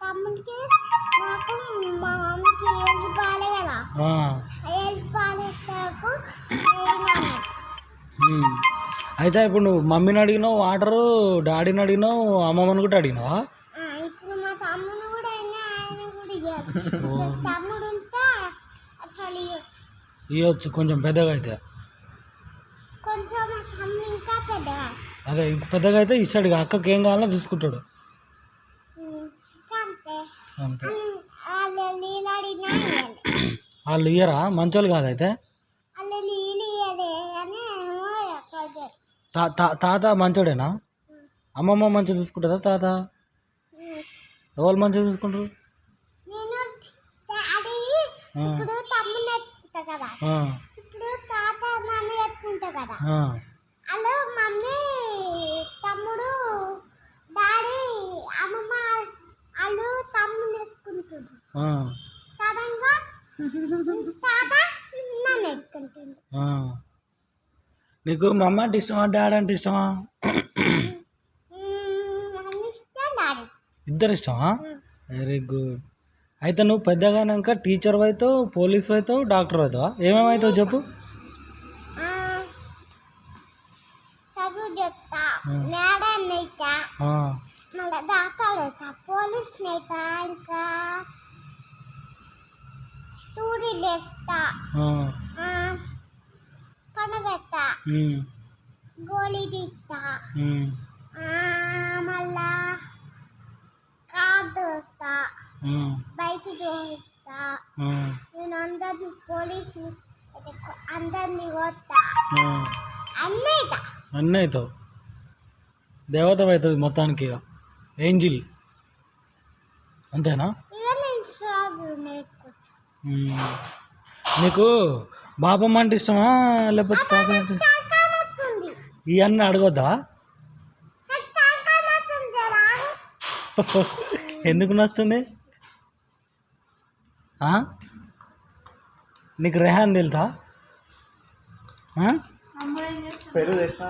తమ్ముడికి నాకు మా మమ్మీకి బాగాలే కదా. ఉమ్. అయితే ఇప్పుడు నువ్వు మమ్మీని అడిగినావు వాటరు డాడీని అడిగినావు అమ్మమ్మని కూడా అడిగినావా? ఇప్పుడు మా తమ్ముడు కూడా అయినా ఆయన కూడా ఇయ్యారు. తమ్ముడు ఉంటే అసలు. ఇవ్వచ్చు కొంచెం పెద్దగా అయితే. కొంచెం తమ్ముడు ఇంకా పెద్దగా. అదే పెద్దగా అయితే ఇస్తాడు అక్కకి ఏం కావాలో చూసుకుంటాడు అంతే. వాళ్ళు ఇయ్యరా? మంచోళ్ళు కాదైతే? తాత మంచోడేనా? అమ్మమ్మ మంచిగా చూసుకుంటుందా తాత? ఎవరు మంచిగా చూసుకుంటారు? ఇప్పుడు తమ్ముడు కదా. ఇప్పుడు తాత నాన్న కదా ఆ, అలా మమ్మీ తమ్ముడు డాడీ అమ్మమ్మ వాళ్ళు తమ్ముడు తాత నన్ను. నీకు మా అమ్మ అంటే ఇష్టమా డాడీ అంటే ఇష్టమా? ఇద్దరు ఇష్టమా? వెరీ గుడ్ అయితే నువ్వు పెద్దగానాక టీచర్ అవుతావు పోలీస్ అవుతావు డాక్టర్ అవుతావా? ఏమేమి అవుతావు చెప్పు చదువు చెప్తా Hmm. మేడం అవుతా ఆ, మళ్ళీ డాక్టర్ అవుతా పోలీస్ అవుతా ఇంకా పనబెత్తా ఉమ్, గోళీ తీస్తా. మళ్ళా కార్ దోస్తా బైక్ దోస్తా నేను అందరిని పోలీసు అయితే కొ- అందరిని కొత్తా ఉమ్. అన్నీ అవుతా అన్నీ అవుతావు దేవత అవుతుంది మొత్తానికి. ఏంజిల్. అంతేనా ఇక నేను చదువు నేర్చుకోవచ్చు ఉమ్. నీకు బాపమ్మ అంటే ఇష్టమా లేకపోతే తాత అంటే కాకామొస్తుంది ఇవన్నీ అడగొద్దా? ఎందుకు నచ్చుతుంది? నీకు రెహాన్ తెలుసా? పెరుగు తెచ్చినా